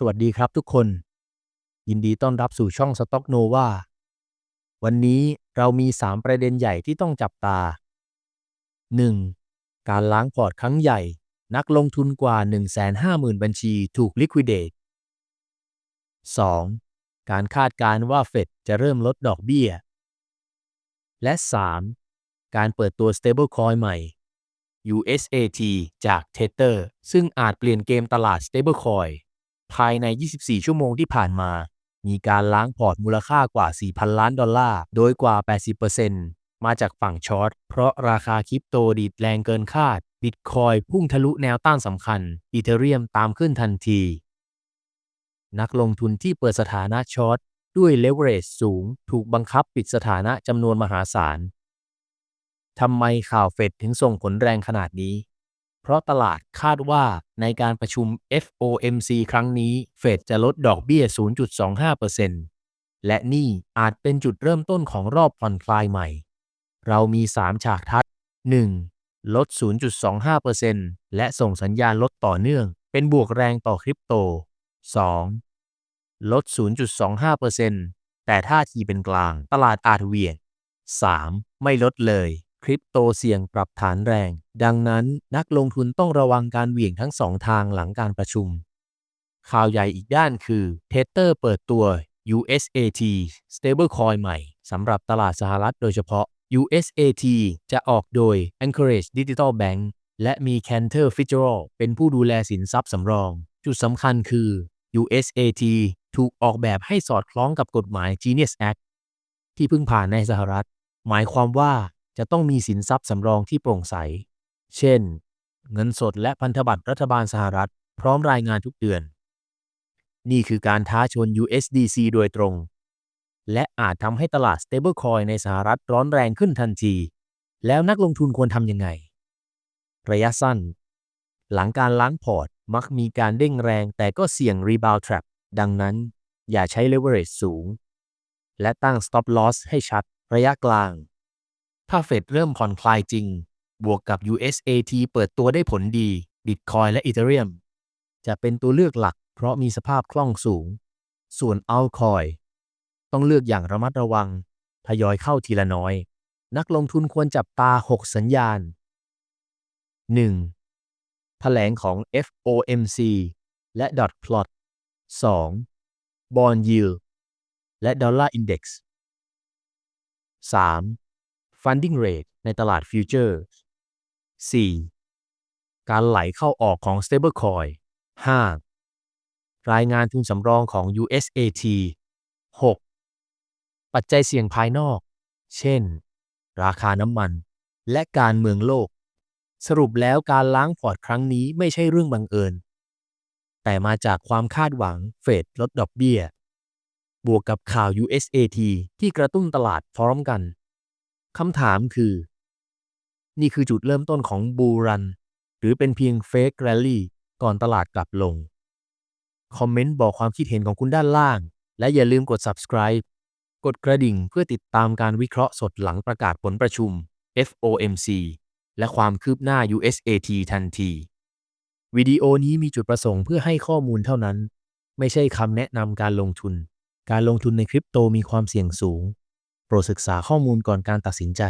สวัสดีครับทุกคน ยินดีต้อนรับสู่ช่อง Stock Nova วันนี้เรามี 3 ประเด็นใหญ่ที่ต้องจับตา 1. การล้างพอร์ตครั้งใหญ่ นักลงทุนกว่า 150,000 บัญชีถูก liquidate 2. การคาดการณ์ว่าเฟดจะเริ่มลดดอกเบี้ย และ 3. การเปิดตัว stablecoin ใหม่ USAT จาก Tether ซึ่งอาจเปลี่ยนเกมตลาด stablecoin ภายใน 24 ชั่วโมงที่ผ่านมา มีการล้างพอร์ตมูลค่ากว่า 4,000 ล้านดอลลาร์ โดยกว่า 80%มาจากฝั่งช็อต เพราะราคาคริปโตดีดแรงเกินคาด บิตคอยพุ่งทะลุแนวต้านสำคัญ อีเทเรียมตามขึ้นทันที นักลงทุนที่เปิดสถานะช็อตด้วยเลเวอเรจสูง ถูกบังคับปิดสถานะจำนวนมหาศาลทำไมข่าวเฟดถึงส่งผลแรงขนาดนี้ เพราะตลาดคาดว่าในการประชุม FOMC ครั้งนี้ เฟดจะลดดอกเบี้ย 0.25%และนี่อาจเป็นจุดเริ่มต้นของรอบผ่อนคลายใหม่ เรามี 3 ฉากทัด 1. ลด 0.25%และส่งสัญญาณลดต่อเนื่อง เป็นบวกแรงต่อคริปโต 2. ลด 0.25%แต่ท่าทีเป็นกลาง ตลาดอาจเวียง 3. ไม่ลดเลย ริปโตเสี่ยงปรับฐานแรง ดังนั้นนักลงทุนต้องระวังการเหวี่ยงทั้งสองทางหลังการประชุม ข่าวใหญ่อีกด้านคือ Tether เปิดตัว USAT stablecoin ใหม่สำหรับตลาดสหรัฐโดยเฉพาะ USAT จะออกโดย Anchorage Digital Bank และมี Cantor Fitzgerald เป็นผู้ดูแลสินทรัพย์สำรอง จุดสำคัญคือ USAT ถูกออกแบบให้สอดคล้องกับกฎหมาย Genius Act ที่เพิ่งผ่านในสหรัฐ หมายความว่า จะต้องมีสินทรัพย์สำรองที่โปร่งใส เช่น เงินสดและพันธบัตรรัฐบาลสหรัฐ พร้อมรายงานทุกเดือน นี่คือการท้าชน USDC โดยตรง และอาจทำให้ตลาด stablecoin ในสหรัฐร้อนแรงขึ้นทันที แล้วนักลงทุนควรทำยังไง ระยะสั้น หลังการล้างพอร์ตมักมีการเด้งแรงแต่ก็เสี่ยง rebound trap ดังนั้น อย่าใช้ leverage สูง และตั้ง stop loss ให้ชัดระยะกลาง ถ้าเฟดเริ่มผ่อนคลายจริง บวกกับ USAT เปิดตัวได้ผลดี Bitcoin และ Ethereum จะเป็นตัวเลือกหลักเพราะมีสภาพคล่องสูง ส่วน Altcoin ต้องเลือกอย่างระมัดระวัง ทยอยเข้าทีละน้อย นักลงทุนควรจับตา 6 สัญญาณ 1. แถลงของ FOMC และ Dot Plot 2. Bond Yield และ Dollar Index 3. Funding Rate ในตลาดฟิวเจอร์ 4. การไหลเข้าออกของ Stablecoin 5. รายงานทุนสำรองของ USAT 6. ปัจจัยเสี่ยงภายนอก เช่น ราคาน้ำมัน และการเมืองโลก สรุปแล้วการล้างพอร์ตครั้งนี้ไม่ใช่เรื่องบังเอิญ แต่มาจากความคาดหวังเฟดลดดอกเบี้ย บวกกับข่าว USAT ที่กระตุ้นตลาดพร้อมกัน คำถามคือ นี่คือจุดเริ่มต้นของบูรัน หรือเป็นเพียงเฟกแรลลี่ก่อนตลาดกลับลง คอมเมนต์บอกความคิดเห็นของคุณด้านล่าง และอย่าลืมกด subscribe กดกระดิ่งเพื่อติดตามการวิเคราะห์สดหลังประกาศผลประชุม FOMC และความคืบหน้า USAT ทันที วิดีโอนี้มีจุดประสงค์เพื่อให้ข้อมูลเท่านั้น ไม่ใช่คำแนะนำการลงทุน การลงทุนในคริปโตมีความเสี่ยงสูง โปรดศึกษาข้อมูลก่อนการตัดสินใจ